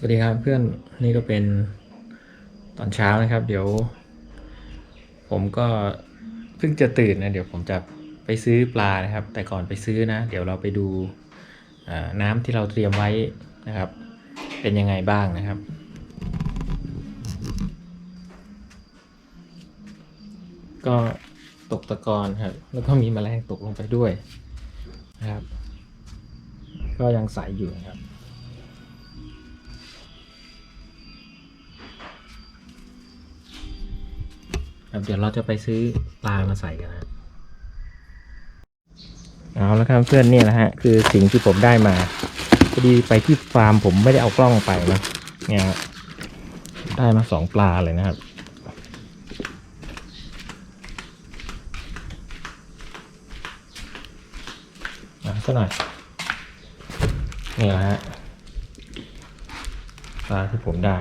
สวัสดีครับเพื่อนนี่ก็เป็นตอนเช้านะครับ เดี๋ยว ผมก็เพิ่งจะตื่นนะเดี๋ยวผมจะไปซื้อปลานะครับ แต่ก่อนไปซื้อนะ เดี๋ยวเราไปดูน้ำที่เราเตรียมไว้นะครับ เป็นยังไงบ้างนะครับก็ตกตะกอนครับ แล้วก็มีแมลงตกลงไปด้วยนะครับ ก็ยังใสอยู่นะครับ ครับเดี๋ยวเราจะไปซื้อปลามาใส่กันนะเอาแล้วครับเพื่อนเนี่ยแหละฮะ คือสิ่งที่ผมได้มาพอดีไปที่ฟาร์มผมไม่ได้เอากล้องไปนะเนี่ยฮะได้มาสองปลาเลยนะครับมาสักหน่อยนี่แหละฮะปลาที่ผมได้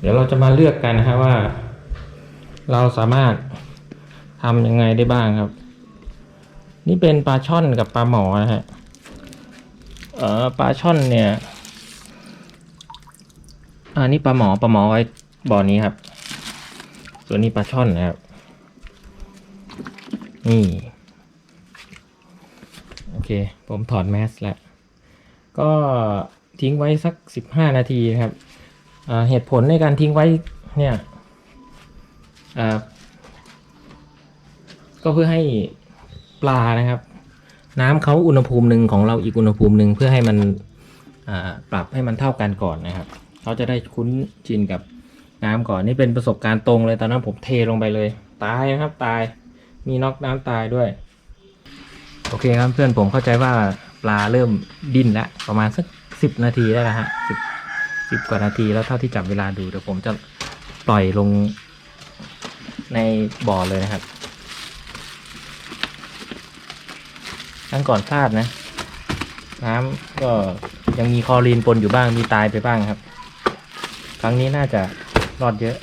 เดี๋ยวเราจะมาเลือกกันนะฮะว่า เราสามารถทำยังไงได้บ้างครับ นี่เป็นปลาช่อนกับปลาหมอนะฮะเออปลาช่อนเนี่ยอ่านี่ปลาหมอปลาหมอไว้บ่อนี้ครับ ส่วนนี้ปลาช่อนนะครับ นี่โอเค ผมถอดแมสแล้ว ก็ทิ้งไว้สักสิบห้านาทีนะครับ เหตุผลในการทิ้งไว้เนี่ยก็เพื่อให้ปลานะครับ น้ำเขาอุณหภูมิหนึ่งของเราอีกอุณหภูมิหนึ่งเพื่อให้มันปรับให้มันเท่ากันก่อนนะครับเขาจะได้คุ้นชินกับน้ำก่อนนี่เป็นประสบการณ์ตรงเลยตอนนั้นผมเทลงไปเลย ตายนะครับตายมีน็อกน้ำตายด้วย โอเคครับเพื่อนผมเข้าใจว่าปลาเริ่มดิ้นแล้วประมาณสักสิบนาทีได้แล้วฮะสิบ สิบกว่านาทีแล้วเท่าที่จับเวลาดูเดี๋ยวผมจะปล่อยลงในบ่อเลยนะครับครั้งก่อนพลาดนะ น้ำก็ยังมีคอรีนปนอยู่บ้างมีตายไปบ้างครับ ครั้งนี้น่าจะรอดเยอะ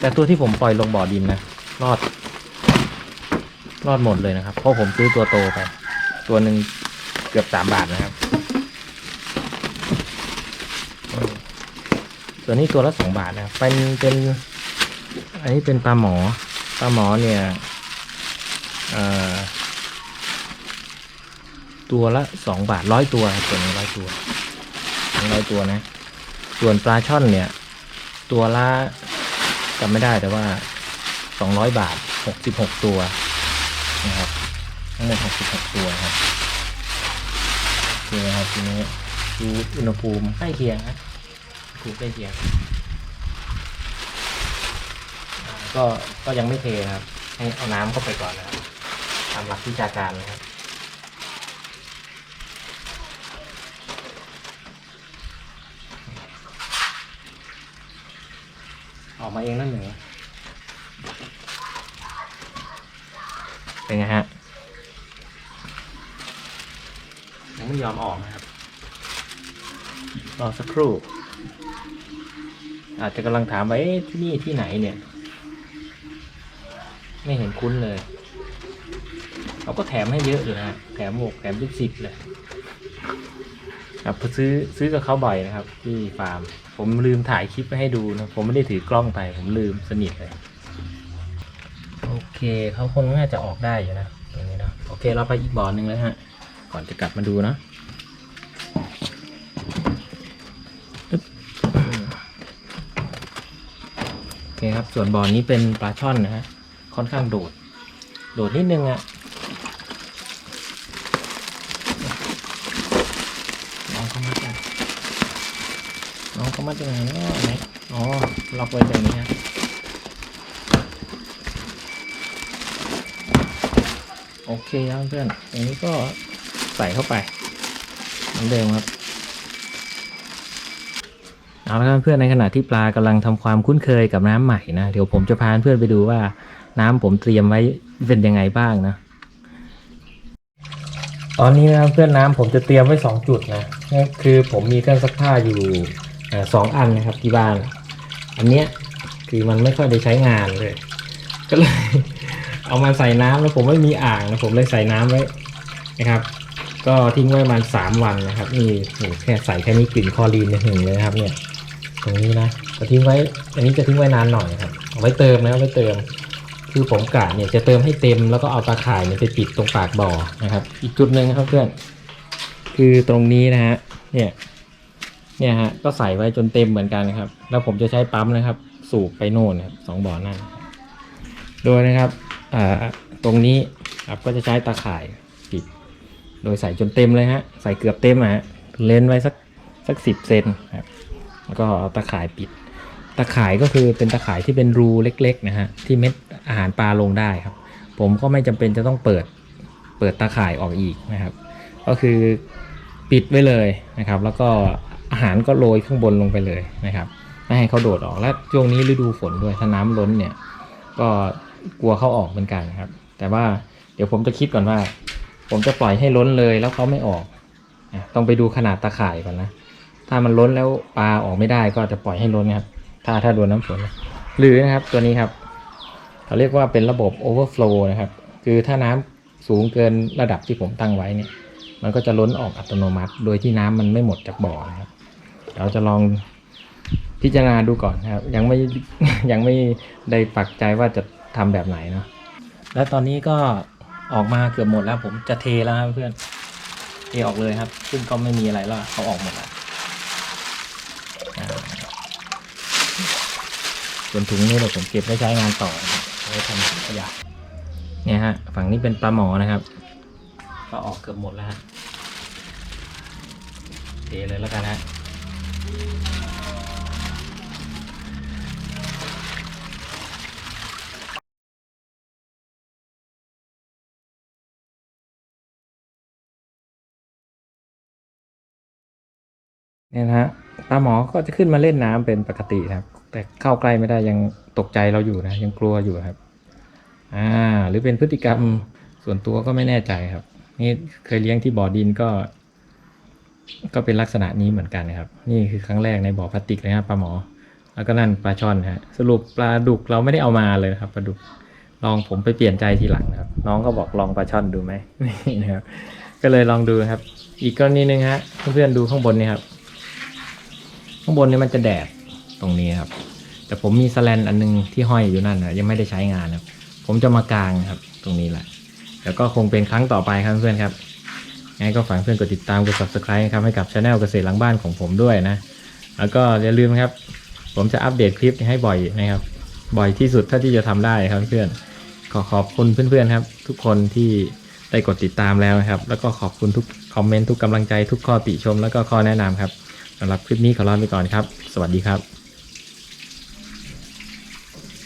แต่ตัวที่ผมปล่อยลงบ่อดินนะรอด รอดหมดเลยนะครับ เพราะผมซื้อตัวโตไป ตัวหนึ่งเกือบสามบาทนะครับ ตัวนี้ตัวละสองบาทนะเป็นเป็น อันนี้เป็นปลาหมอปลาหมอเนี่ยตัวละสองบาทร้อยตัวตัวนี้ร้อยตัวร้อยตัวนะ ส่วนปลาช่อนเนี่ย ตัวละจำไม่ได้แต่ว่าสองร้อยบาทหกสิบหกตัวนะครับทั้งหมดหกสิบหกตัวครับโอเคครับทีนี้ดูอุณหภูมิใกล้เคียงครับ ถูกใกล้เคียงอ่าก็ก็ยังไม่เทนะครับ ให้เอาน้ำเข้าไปก่อนนะครับตามหลักวิชาการนะครับออกมาเองนั่นหนึ่งเป็นไงฮะยังไม่ยอมออกนะครับรอสักครู่ อาจจะกำลังถามว่าเอ๊ะที่นี่ที่ไหนเนี่ย ไม่เห็นคุ้นเลยเขาก็แถมให้เยอะอยู่นะแถมหมวกแถมเป็นสิบเลย ครับซื้อซื้อกับเขาบ่อยนะครับ ที่ฟาร์ม ผมลืมถ่ายคลิปไปให้ดูนะ ผมไม่ได้ถือกล้องไป ผมลืมสนิทเลย โอเคเขาคงน่าจะออกได้อยู่นะตรงนี้เนอะโอเคเราไปอีกบ่อหนึ่งแล้วฮะ ก่อนจะกลับมาดูนะ โอเคครับ ส่วนบ่อนี้เป็นปลาช่อนนะฮะ ค่อนข้างโดด โดดนิดนึงอะน้องเขามัดอะน้องเขามัดยังไงเนาะไหนอ๋อ ล็อกไว้ตรงนี้ฮะโอเคครับเพื่อนอันนี้ก็ใส่เข้าไปเหมือนเดิมครับ เอาละครับเพื่อนในขณะที่ปลากำลังทำความคุ้นเคยกับน้ำใหม่นะเดี๋ยวผมจะพาเพื่อนไปดูว่า น้ำผมเตรียมไว้เป็นยังไงบ้างนะ ตอนนี้นะเพื่อนน้ำผมจะเตรียมไว้สองจุดนะก็คือผมมีเครื่องซักผ้าอยู่สองอันนะครับที่บ้าน อันเนี้ยคือมันไม่ค่อยได้ใช้งานเลย ก็เลย เอามาใส่น้ำแล้วผมไม่มีอ่างนะผมเลยใส่น้ำไว้นะครับ ก็ทิ้งไว้ประมาณสามวันนะครับนี่แค่ใส่แค่นี้กลิ่นคลอรีนนี่ยหึงเลยนะครับเนี่ย ตรงนี้นะก็ทิ้งไว้ อันนี้จะทิ้งไว้นานหน่อยครับ เอาไว้เติมนะครับไว้เติม คือผมกะเนี่ยจะเติมให้เต็มแล้วก็เอาตาข่ายเนี่ยไปปิดตรงปากบ่อนะครับ อีกจุดหนึ่งครับเพื่อน คือตรงนี้นะฮะ เนี่ย เนี่ยฮะ ก็ใส่ไว้จนเต็มเหมือนกันนะครับ แล้วผมจะใช้ปั๊มนะครับ สูบไปโน่นครับสองบ่อนั่นโดยนะครับอ่าตรงนี้ครับก็จะใช้ตาข่ายปิด โดยใส่จนเต็มเลยฮะ ใส่เกือบเต็มอะฮะเลนไว้สักสักสิบเซนครับ แล้วก็เอาตาข่ายปิดตาข่ายก็คือเป็นตาข่ายที่เป็นรูเล็กๆนะฮะที่เม็ดอาหารปลาลงได้ครับ ผมก็ไม่จำเป็นจะต้องเปิดเปิดตาข่ายออกอีกนะครับ ก็คือปิดไว้เลยนะครับ แล้วก็อาหารก็โรยข้างบนลงไปเลยนะครับไม่ให้เขาโดดออกและช่วงนี้ฤดูฝนด้วยถ้าน้ำล้นเนี่ยก็กลัวเขาออกเหมือนกันครับ แต่ว่าเดี๋ยวผมจะคิดก่อนว่า ผมจะปล่อยให้ล้นเลยแล้วเขาไม่ออก ต้องไปดูขนาดตาข่ายก่อนนะ ถ้ามันล้นแล้วปลาออกไม่ได้ก็จะปล่อยให้ล้นนะครับ ถ้าถ้าโดนน้ำฝน หรือนะครับตัวนี้ครับเขาเรียกว่าเป็นระบบ overflow นะครับ คือถ้าน้ำสูงเกินระดับที่ผมตั้งไว้เนี่ย มันก็จะล้นออกอัตโนมัติ โดยที่น้ำมันไม่หมดจากบ่อนะครับเราจะลองพิจารณาดูก่อนนะครับ ยังไม่ยังไม่ได้ปักใจว่าจะทำแบบไหนเนาะแล้วตอนนี้ก็ออกมาเกือบหมดแล้ว ผมจะเทแล้วครับเพื่อนเทออกเลยครับ ซึ่งก็ไม่มีอะไรแล้วเขาออกหมดแล้วอ่า ส่วนถุงนี้เดี๋ยวผมเก็บไว้ใช้งานต่อนะครับเอาไว้ทำถังขยะเนี่ยฮะ ฝั่งนี้เป็นปลาหมอนะครับ ก็ออกเกือบหมดแล้วฮะเทเลยแล้วกันฮะเนี่ยนะฮะ ปลาหมอก็จะขึ้นมาเล่นน้ำเป็นปกติครับ แต่เข้าใกล้ไม่ได้ยังตกใจเราอยู่นะ ยังกลัวอยู่ครับ อ่า หรือเป็นพฤติกรรมส่วนตัวก็ไม่แน่ใจครับ นี่เคยเลี้ยงที่บ่อดินก็ ก็เป็นลักษณะนี้เหมือนกันนะครับ นี่คือครั้งแรกในบ่อพลาสติกเลยครับปลาหมอ แล้วก็นั่นปลาช่อนฮะสรุปปลาดุกเราไม่ได้เอามาเลยครับปลาดุกลองผมไปเปลี่ยนใจทีหลังนะครับ น้องก็บอกลองปลาช่อนดูไหมนี่นะครับ ก็เลยลองดูครับ อีกกรณีหนึ่งฮะเพื่อนๆดูข้างบนนี่ครับ ข้างบนนี่มันจะแดดตรงนี้ครับ แต่ผมมีสแลนอันนึงที่ห้อยอยู่นั่นนะยังไม่ได้ใช้งานครับ ผมจะมากางครับ ตรงนี้แหละแล้วก็คงเป็นครั้งต่อไปครับเพื่อนครับงั้นก็ฝากเพื่อนกดติดตามกด subscribe ครับให้กับช anel เกษตรหลังบ้านของผมด้วยนะ แล้วก็อย่าลืมครับ ผมจะอัปเดตคลิปให้บ่อยนะครับ บ่อยที่สุดเท่าที่จะทำได้ครับเพื่อนขอขอบคุณเพื่อนๆครับ ทุกคนที่ได้กดติดตามแล้วนะครับ แล้วก็ขอบคุณทุกคอมเมนต์ทุกกำลังใจทุกข้อติชม แล้วก็ข้อแนะนำครับ สำหรับคลิปนี้ขอลาไปก่อนครับ สวัสดีครับ